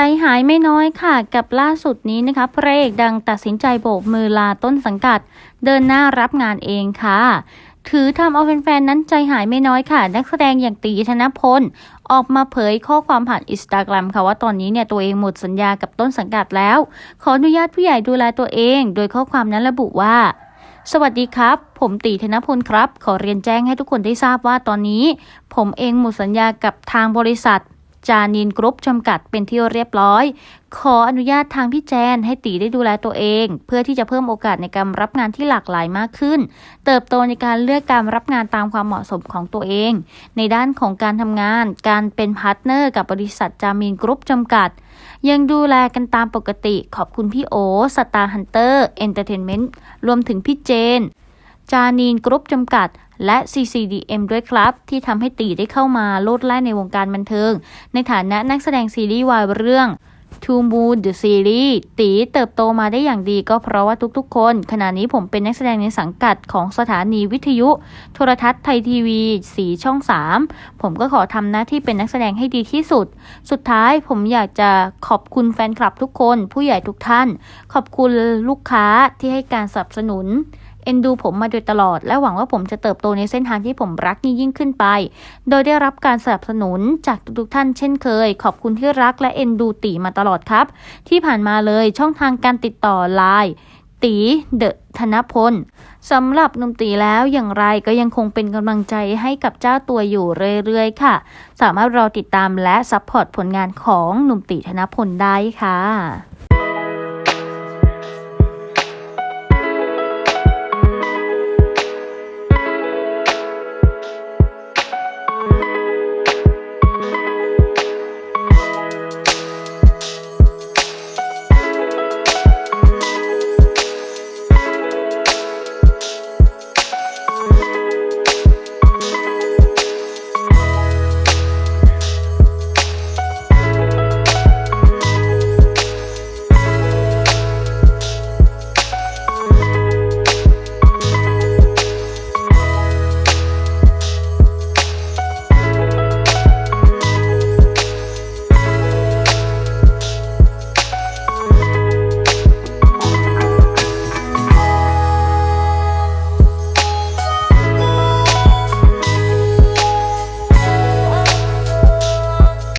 ใจหายไม่น้อยค่ะกับล่าสุดนี้นะคะพระเอกดังตัดสินใจโบกมือลาต้นสังกัด เดินหน้ารับงานเองค่ะถือทำเอาแฟนๆ นั้นใจหายไม่น้อยค่ะ นักแสดงอย่างตีธนพล ออกมาเผยข้อความผ่านอินสตาแกรมค่ะว่าตอนนี้เนี่ยตัวเองหมดสัญญากับต้นสังกัดแล้ว ขออนุญาตผู้ใหญ่ดูแลตัวเอง โดยข้อความนั้นระบุว่า สวัสดีครับ ผมตีธนพลครับ ขอเรียนแจ้งให้ทุกคนได้ทราบว่าตอนนี้ ผมเองหมดสัญญากับทางบริษัท จานินกรุ๊ปจำกัดเป็นที่เรียบร้อย ขออนุญาตทางพี่แจนให้ตีได้ดูแลตัวเอง เพื่อที่จะเพิ่มโอกาสในการรับงานที่หลากหลายมากขึ้น เติบโตในการเลือกการรับงานตามความเหมาะสมของตัวเอง ในด้านของการทำงาน การเป็นพาร์ทเนอร์กับบริษัทจามินกรุ๊ปจำกัด ยังดูแลกันตามปกติขอบคุณพี่โอสตาร์ฮันเตอร์เอนเตอร์เทนเมนต์รวมถึงพี่เจน จานีนกรุ๊ปจำกัด และ CCDM ด้วยครับ ที่ทำให้ตีได้เข้ามาโลดแล่นในวงการบันเทิง ในฐานะนักแสดงซีรีส์วายเรื่อง To Moon The Series ตีเติบโตมาได้อย่างดีก็เพราะว่าทุกๆ คน ขณะนี้ผมเป็นนักแสดงในสังกัดของสถานีวิทยุ โทรทัศน์ไทยทีวี สีช่อง 3 ผมก็ขอทำหน้าที่เป็นนักแสดงให้ดีที่สุด สุดท้ายผมอยากจะขอบคุณแฟนคลับทุกคน ผู้ใหญ่ทุกท่าน ขอบคุณลูกค้าที่ให้การสนับสนุน เอ็นดูผมมาโดยตลอด และหวังว่าผมจะเติบโตในเส้นทางที่ผมรักยิ่งยิ่งขึ้นไป โดยได้รับการสนับสนุนจากทุกท่านเช่นเคย ขอบคุณที่รักและเอ็นดูตีมาตลอดครับ ที่ผ่านมาเลยช่องทางการติดต่อไลน์ตีเดอะธนพลสำหรับหนุ่มตีแล้วอย่างไรก็ยังคงเป็นกำลังใจให้กับเจ้าตัวอยู่เรื่อยๆ ค่ะ สามารถรอติดตามและซัพพอร์ตผลงานของหนุ่มตีธนพลได้ค่ะ